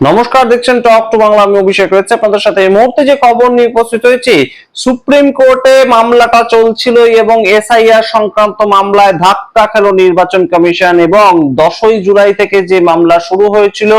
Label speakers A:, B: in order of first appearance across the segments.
A: নমস্কার, দেখছেন টক টু বাংলা আমি অভিষেক রয়েছে। আপনাদের সাথে এই মুহূর্তে যে খবর নিয়ে উপস্থিত হয়েছি সুপ্রিম কোর্টে মামলাটা চলছিল এবং এসআইআর সংক্রান্ত মামলায় ধাক্কা খেল নির্বাচন কমিশন এবং দশই জুলাই থেকে যে মামলা শুরু হয়েছিল,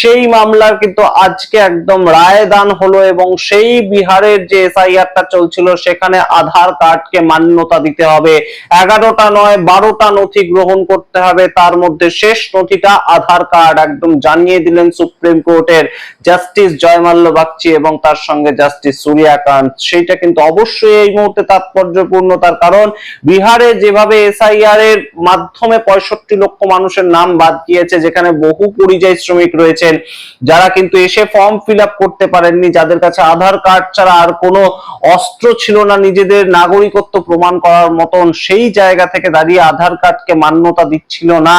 A: সেই মামলার কিন্তু আজকে একদম রায় দান হলো এবং সেই বিহারের যে এসআইআরটা চলছিল, সেখানে আধার কার্ডকে মান্যতা দিতে হবে। এগারোটা নয়, বারোটা নথি গ্রহণ করতে হবে। তার মধ্যে শেষ নথিটা আধার কার্ড, একদম জানিয়ে দিলেন সুপ্রিম কোর্টের জাস্টিস জয়মাল্য বাগচি এবং তার সঙ্গে জাস্টিস সূর্যাকান্ত। সেইটা কিন্তু অবশ্যই এই মুহূর্তে তাৎপর্যপূর্ণ। তার কারণ, বিহারে যেভাবে এসআইআর এর মাধ্যমে পঁয়ষট্টি লক্ষ মানুষের নাম বাদ গিয়েছে, যেখানে বহু পরিযায়ী শ্রমিক রয়েছেন, যারা কিন্তু এসে ফর্ম ফিল করতে পারেননি, যাদের কাছে আধার কার্ড ছাড়া আর কোনো অস্ত্র ছিল না, নিজেদের নাগরিকত্ব প্রমাণ করার মতন সেই জায়গা থেকে দাঁড়িয়ে আধার কার্ডকে মান্যতা দিচ্ছিল না।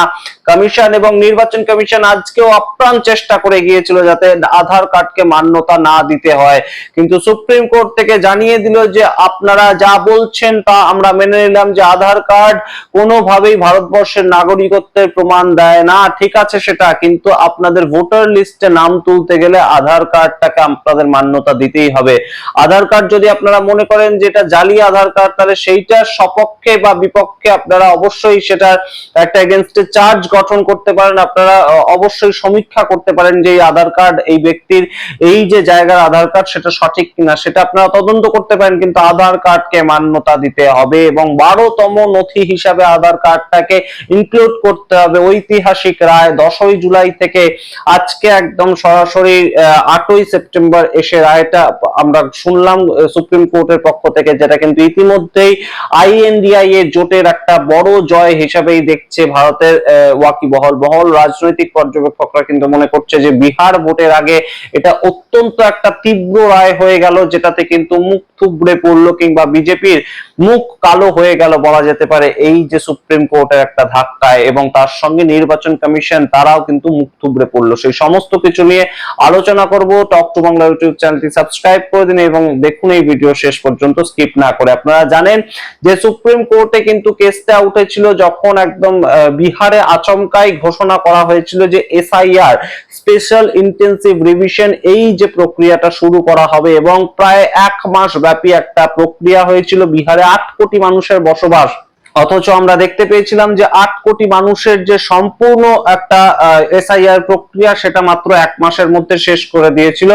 A: কমিশন এবং নির্বাচন কমিশন আজকেও আপ্রাণ চেষ্টা করে গিয়েছিল যাতে আধার কার্ডকে মান্যতা না দিতে হয়। কিন্তু সুপ্রিম কোর্ট থেকে জানিয়ে দিল যে আপনারা যা বলছেন তা আমরা মেনে নিলাম যে আধার কার্ড কোনোভাবেই ভারতবর্ষের নাগরিকত্বের প্রমাণ দেয় না। ঠিক আছে সেটা, কিন্তু আপনাদের ভোটার লিস্টে নাম তুলতে গেলে আধার কার্ডটাকে আপনাদের মান্যতা দিতেই হবে। আধার কার্ড যদি আপনারা মনে করেন যে এটা জালি আধার কার্ড, তাহলে সেইটার সপক্ষে বা বিপক্ষে আপনারা অবশ্যই সেটার একটা এগেনস্টে চার্জ গঠন করতে পারেন। আপনারা অবশ্যই সমীক্ষা করতে পারেন যে আধার কার্ড, এই ব্যক্তির এই যে জায়গার আধার কার্ড, সেটা সঠিক কিনা, সেটা আপনারা তদন্ত করতে পারেন, কিন্তু আধার কার্ডকে মান্যতা দিতে হবে এবং বারোতম নথি হিসাবে আধার কার্ডটাকে ইনক্লুড করতে হবে। ঐতিহাসিক রায় দশই জুলাই থেকে আজকে একদম সরাসরি আটই সেপ্টেম্বর এসে রায়টা আমরা শুনলাম সুপ্রিম কোর্টের পক্ষ থেকে, যেটা কিন্তু ইতিমধ্যেই আইএনডিআই এর জোটের একটা বড় জয় হিসাবেই দেখছে ভারতের ওয়াকিবহল। বহল রাজনৈতিক পর্যবেক্ষকরা কিন্তু মনে করছে যে বিহার ভোটের আগে এটা অত্যন্ত একটা তীব্র রায় হয়ে গেল যেটাতে কিন্তু মুখ থুবড়ে পড়ল কিংবা বিজেপির মুখ কালো হয়ে গেল বলা যেতে পারে, এই যে সুপ্রিম কোর্টের একটা ধাক্কায় এবং তার সঙ্গে নির্বাচন কমিশন, তারাও কিন্তু মুখ থুবড়ে পড়ল। সেই সমস্ত কিছু নিয়ে আলোচনা করব, টক টু বাংলা ইউটিউব চ্যানেলটি সাবস্ক্রাইব করে দিন এবং দেখুন এই ভিডিও শেষ পর্যন্ত, স্কিপ না করে। আপনারা জানেন যে সুপ্রিম কোর্টে কিন্তু কেসটা উঠেছিল যখন একদম বিহারে আচমকাই ঘোষণা করা হয়েছিল যে এসআইআর, স্পেশাল ইন্টেন্সিভ রিভিশন, এই যে প্রক্রিয়াটা শুরু করা হবে এবং প্রায় এক মাস ব্যাপী একটা প্রক্রিয়া হয়েছিল বিহারে আট কোটি মানুষের বসবাস। অথচ আমরা দেখতে পেয়েছিলাম যে আট কোটি মানুষের যে সম্পূর্ণ একটা এসআইআর প্রক্রিয়া সেটা মাত্র এক মাসের মধ্যে শেষ করে দিয়েছিল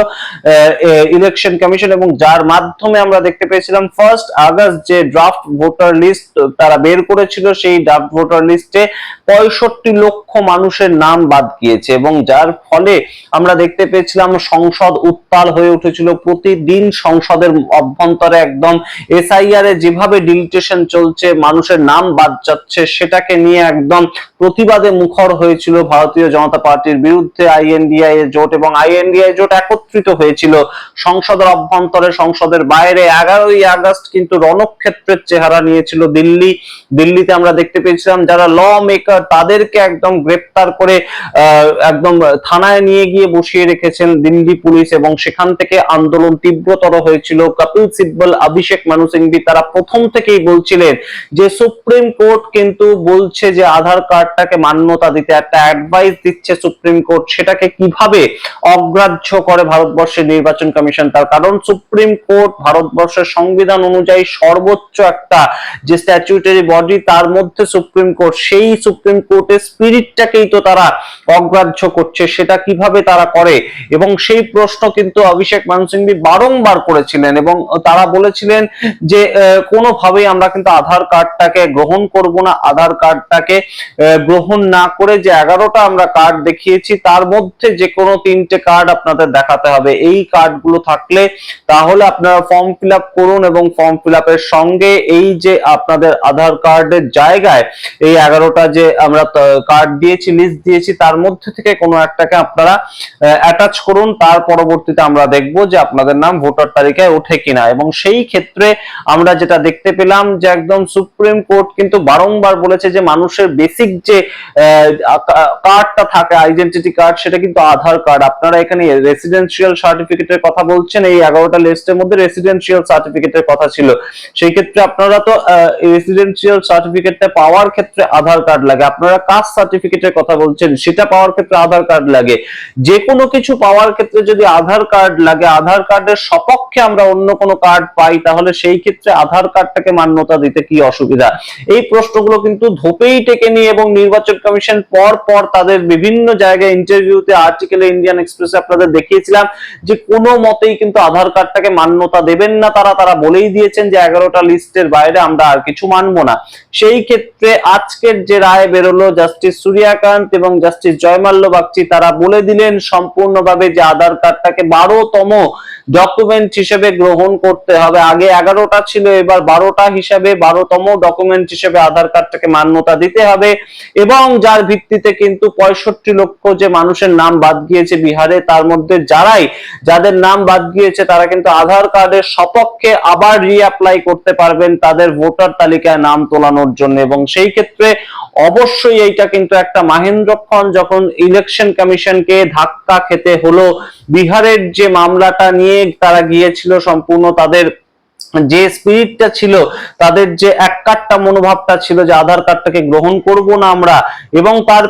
A: ইলেকশন কমিশন এবং যার মাধ্যমে আমরা দেখতে পেয়েছিলাম ফার্স্ট আগস্ট যে ড্রাফট ভোটার লিস্ট তারা বের করেছিল, সেই ড্রাফট ভোটার লিস্টে পঁয়ষট্টি লক্ষ মানুষের নাম বাদ গিয়েছে এবং যার ফলে আমরা দেখতে পেয়েছিলাম সংসদ উত্তাল হয়ে উঠেছিল। প্রতিদিন সংসদের অভ্যন্তরে একদম এসআইআর এ যেভাবে ডিলিটেশন চলছে, মানুষের নাম বাদ যাচ্ছে, সেটাকে নিয়ে একদম প্রতিবাদে মুখর হয়েছিল ভারতীয় জনতা পার্টির বিরুদ্ধে আইএনডিআই জোট এবং আইএনডিআই জোট একত্রিত হয়েছিল। সংসদের অভ্যন্তরে, সংসদের বাইরে এগারোই আগস্ট কিন্তু রণক্ষেত্রের চেহারা নিয়েছিল দিল্লি। দিল্লিতে আমরা দেখতে পেয়েছিলাম যারা ল মেকার, তাদেরকে একদম গ্রেপ্তার করে একদম থানায় নিয়ে গিয়ে বসিয়ে রেখেছেন দিল্লি পুলিশ এবং সেখান থেকে আন্দোলন তীব্রতর হয়েছিল। কপিল সিব্বল অভিষেক মানু তারা প্রথম থেকেই বলছিলেন যে সুপ্রিম কোর্ট কিন্তু বলছে যে আধার কার্ডটাকে মান্যতা দিতে, একটা অ্যাডভাইস দিচ্ছে সুপ্রিম কোর্ট, সেটাকে কীভাবে অগ্রাহ্য করে ভারতবর্ষের নির্বাচন কমিশন? তার কারণ সুপ্রিম কোর্ট ভারতবর্ষের সংবিধান অনুযায়ী সর্বোচ্চ একটা যে স্ট্যাচুটারি বডি তার মধ্যে সুপ্রিম কোর্ট, সেই সুপ্রিম কোর্টের স্পিরিটটাকেই তো তারা অগ্রাহ্য করছে, সেটা কীভাবে তারা করে? এবং সেই প্রশ্ন কিন্তু অভিষেক মানু সিংভি বারংবার করেছিলেন এবং তারা বলেছিলেন যে কোনোভাবেই আমরা কিন্তু আধার কার্ডটাকে গ্রহণ করব না, আধার কার্ডটাকে গ্রহণ না করে যে এগারোটা আমরা কার্ড দেখিয়েছি, তার মধ্যে যে কোনো তিনটে কার্ড আপনাদের দেখাতে হবে। এই কার্ডগুলো থাকলে তাহলে আপনারা ফর্ম ফিল করুন এবং ফর্ম ফিল সঙ্গে এই যে আপনাদের আধার কার্ডের জায়গায় এই এগারোটা যে আমরা কার্ড দিয়েছি লিস্ট দিয়েছি, তার মধ্যে থেকে কোনো একটাকে আপনারা অ্যাটাচ করুন। তার পরবর্তীতে আমরা দেখব যে আপনাদের নাম ভোটার তালিকায় ওঠে কিনা। এবং সেই ক্ষেত্রে আমরা যেটা দেখতে পেলাম যে একদম সুপ্রিম কোর্ট কোর্ট কিন্তু বারংবার বলেছে যে মানুষের বেসিক যে কার্ডটা থাকে আইডেন্টিটি কার্ড সেটা কিন্তু আধার কার্ড আপনারা এখানে রেসিডেন্সিয়াল সার্টিফিকেটের কথা বলছেন, এই এগারোটা লিস্টের মধ্যে রেসিডেন্সিয়াল সার্টিফিকেটের কথা ছিল। সেই ক্ষেত্রে আপনারা তো রেসিডেন্সিয়াল সার্টিফিকেটটা পাওয়ার ক্ষেত্রে আধার কার্ড লাগে। আপনারা কাস্ট সার্টিফিকেটের কথা বলছেন, সেটা পাওয়ার ক্ষেত্রে আধার কার্ড লাগে। যে কোনো কিছু পাওয়ার ক্ষেত্রে যদি আধার কার্ড লাগে, আধার কার্ডের সপক্ষে আমরা অন্য কোনো কার্ড পাই, তাহলে সেই ক্ষেত্রে আধার কার্ডটাকে মান্যতা দিতে কি অসুবিধা? এই প্রশ্নগুলো কিন্তু ধোপেই টেকে নিয়ে এবং নির্বাচন কমিশন পর পর তাদের বিভিন্ন জায়গায় ইন্টারভিউতে আর্টিকেলে ইন্ডিয়ান এক্সপ্রেসে আপনাদের দেখিয়েছিলাম যে কোনো মতেই কিন্তু আধার কার্ডটাকে মান্যতা দেবেন না তারা। তারা বলেই দিয়েছেন যে এগারোটা লিস্টের বাইরে আমরা আর কিছু মানবো না। সেই ক্ষেত্রে আজকের যে রায় বেরোলো জাস্টিস সূর্যাকান্ত এবং জাস্টিস জয়মাল্য বাগচি, তারা বলে দিলেন সম্পূর্ণভাবে যে আধার কার্ডটাকে বারোতম ডকুমেন্ট হিসেবে গ্রহণ করতে হবে। আগে এগারোটা ছিল, এবার বারোটা হিসাবে, বারোতম ডকুমেন্ট হিসেবে আধার কার্ডটাকে মান্যতা দিতে হবে এবং যার ভিত্তিতে কিন্তু পঁয়ষট্টি লক্ষ যে মানুষের নাম বাদ গিয়েছে বিহারে, তার মধ্যে যারাই যাদের নাম বাদ গিয়েছে, তারা কিন্তু আধার কার্ডের সপক্ষে আবার রিঅ্যাপ্লাই করতে পারবেন তাদের ভোটার তালিকায় নাম তোলানোর জন্য এবং সেই ক্ষেত্রে অবশ্যই এইটা কিন্তু একটা মাহেন্দ্রক্ষণ যখন ইলেকশন কমিশনকে ধাক্কা খেতে হলো, বিহারের যে মামলাটা নিয়ে তারা গিয়েছিল সম্পূর্ণ তাদের যে স্পিরিটটা ছিল, তাদের যে এক কার্ডটা মনোভাবটা ছিল যে আধার কার্ডটাকে গ্রহণ করব না আমরা, এবং তার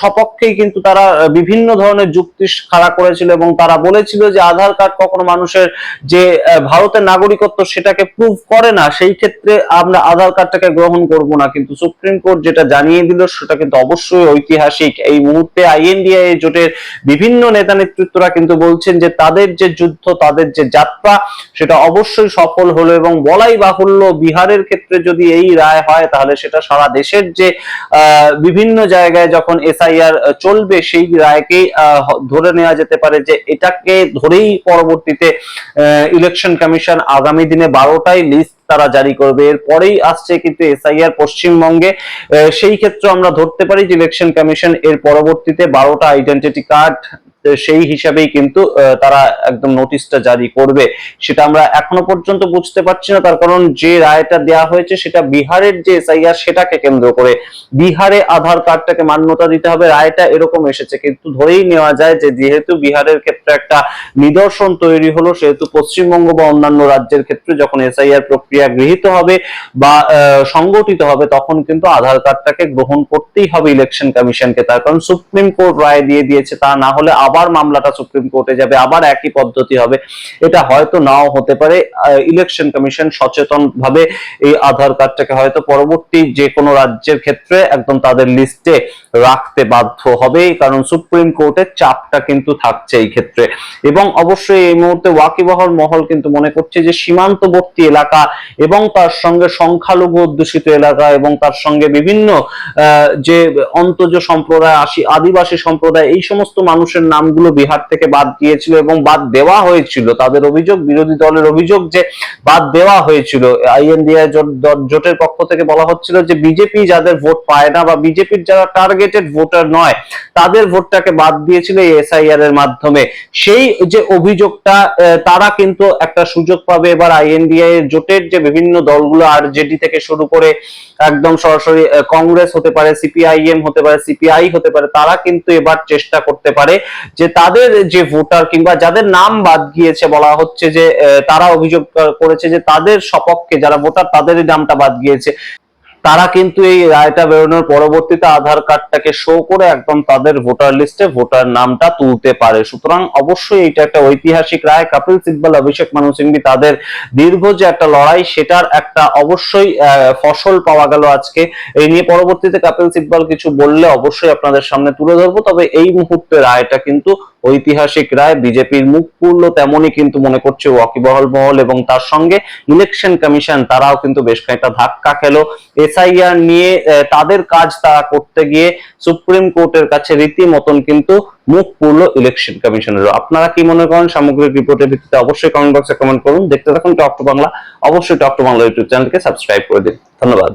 A: সপক্ষেই কিন্তু তারা বিভিন্ন ধরনের যুক্তি খাড়া করেছিল এবং তারা বলেছিল যে আধার কার্ড কখনো মানুষের যে ভারতের নাগরিকত্ব সেটাকে প্রুভ করে না, সেই ক্ষেত্রে আমরা আধার কার্ডটাকে গ্রহণ করব না। কিন্তু সুপ্রিম কোর্ট যেটা জানিয়ে দিল, সেটা কিন্তু অবশ্যই ঐতিহাসিক। এই মুহূর্তে আইএনডিআই জোটের বিভিন্ন নেতা নেতৃত্বরা কিন্তু বলছেন যে তাদের যে যুদ্ধ, তাদের যে যাত্রা, সেটা অবশ্যই সফল হলো এবং বলাই বাহুল্য বিহারের ক্ষেত্রে যদি এই রায় হয়, তাহলে সেটা সারা দেশের যে বিভিন্ন জায়গায় যখন এসআইআর চলবে, সেই রায়কেই ধরে নেওয়া যেতে পারে যে এটাকে ধরেই পরবর্তীতে ইলেকশন কমিশন আগামী দিনে বারোটাই লিস্ট তারা জারি করবে। এরপরেই আসছে কিন্তু এসআইআর পশ্চিমবঙ্গে। সেই ক্ষেত্রে আমরা ধরতে পারি যে ইলেকশন কমিশন এর পরবর্তীতে বারোটা আইডেন্টিটি কার্ড সেই হিসাবেই কিন্তু তারা একদম নোটিশটা জারি করবে। সেটা আমরা এখনও পর্যন্ত বুঝতে পারছি না, তার কারণ যে রায়টা দেয়া হয়েছে সেটা বিহারের যে এসআইআর সেটাকে কেন্দ্র করে। বিহারে আধার কার্ডটাকে মান্যতা দিতে হবে, রায়টা এরকম এসেছে। কিন্তু ধরেই নেওয়া যায় যে, যেহেতু বিহারের ক্ষেত্রে একটা নিদর্শন তৈরি হলো, সেহেতু পশ্চিমবঙ্গ বা অন্যান্য রাজ্যের ক্ষেত্রে যখন এসআইআর প্রক্রিয়া গৃহীত হবে বা সংগঠিত হবে, তখন কিন্তু আধার কার্ডটাকে গ্রহণ করতেই হবে ইলেকশন কমিশনকে। তার কারণ সুপ্রিম কোর্ট রায় দিয়ে দিয়েছে, তা না হলে আবার মামলাটা সুপ্রিম কোর্টে যাবে, আবার একই পদ্ধতি হবে। এটা হয়তো নাও হতে পারে। ইলেকশন কমিশন সচেতন ভাবে এই আধার কার্ডটাকে হয়তো পরবর্তী যে কোনো রাজ্যের ক্ষেত্রে একদম তাদের লিস্টে রাখতে বাধ্য হবে। কারণ সুপ্রিম কোর্টের চাপটা কিন্তু থাকছে এই ক্ষেত্রে। এবং অবশ্যই এই মুহূর্তে ওয়াকিবহল মহল কিন্তু মনে করছে যে সীমান্তবর্তী এলাকা এবং তার সঙ্গে সংখ্যালঘু অধ্যুষিত এলাকা এবং তার সঙ্গে বিভিন্ন যে অন্তজ সম্প্রদায় আসি আদিবাসী সম্প্রদায়, এই সমস্ত মানুষের নামগুলো বিহার থেকে বাদ দিয়েছিল এবং বাদ দেওয়া হয়েছিল। তাদের অভিযোগ, বিরোধী দলের অভিযোগ যে বাদ দেওয়া হয়েছিল। আইএনডিআই জোটের পক্ষ থেকে বলা হচ্ছিল যে বিজেপি যাদের ভোট পায় না বা বিজেপির যারা টার্গেটেড ভোটার নয়, তাদের ভোটটাকে বাদ দিয়েছিল এই এসআইআর এর মাধ্যমে। সেই যে অভিযোগটা তারা কিন্তু একটা সুযোগ পাবে। এবার আইএনডিআই জোটের যে বিভিন্ন দলগুলো, আরজেডি থেকে শুরু করে একদম সরাসরি কংগ্রেস হতে পারে, সিপিআইএম হতে পারে, সিপিআই হতে পারে, তারা কিন্তু এবার চেষ্টা করতে পারে। যে তাদের যে ভোটার কিংবা যাদের নাম বাদ গিয়েছে বলা হচ্ছে যে তারা অভিযোগ করেছে যে তাদের সপক্ষে যারা ভোটার তাদের নামটা বাদ গিয়েছে। তারা কিন্তু এই রায়টা বেরোনোর পরবর্তীতে আধার কার্ডটাকে শো করে একদম তাদের ভোটার লিস্টে ভোটার নামটা তুলতে পারে। সুতরাং অবশ্যই এটা একটা ঐতিহাসিক রায়। কপিল সিব্বল, অভিষেক মানু সিংভি তাদের দীর্ঘ যে একটা লড়াই, সেটার একটা অবশ্যই ফসল পাওয়া গেল আজকে। এই নিয়ে পরবর্তীতে কপিল সিব্বল কিছু বললে অবশ্যই আপনাদের সামনে তুলে ধরবো। তবে এই মুহূর্তে রায়টা কিন্তু ঐতিহাসিক রায়, বিজেপির মুখ পুরলো তেমনই কিন্তু মনে করছে ওয়াকিবহল মহল এবং তার সঙ্গে ইলেকশন কমিশন, তারাও কিন্তু বেশ খানিকটা ধাক্কা খেলো। এসআইআর নিয়ে তাদের কাজ তারা করতে গিয়ে সুপ্রিম কোর্টের কাছে রীতিমতন কিন্তু মুখ পুরলো ইলেকশন কমিশনেরও। আপনারা কি মনে করেন? সামগ্রিক রিপোর্টের ভিত্তিতে অবশ্যই কমেন্ট বক্সে কমেন্ট করুন। দেখতে থাকুন টক বাংলা অবশ্যই টক বাংলা ইউটিউব চ্যানেলকে সাবস্ক্রাইব করে দিন। ধন্যবাদ।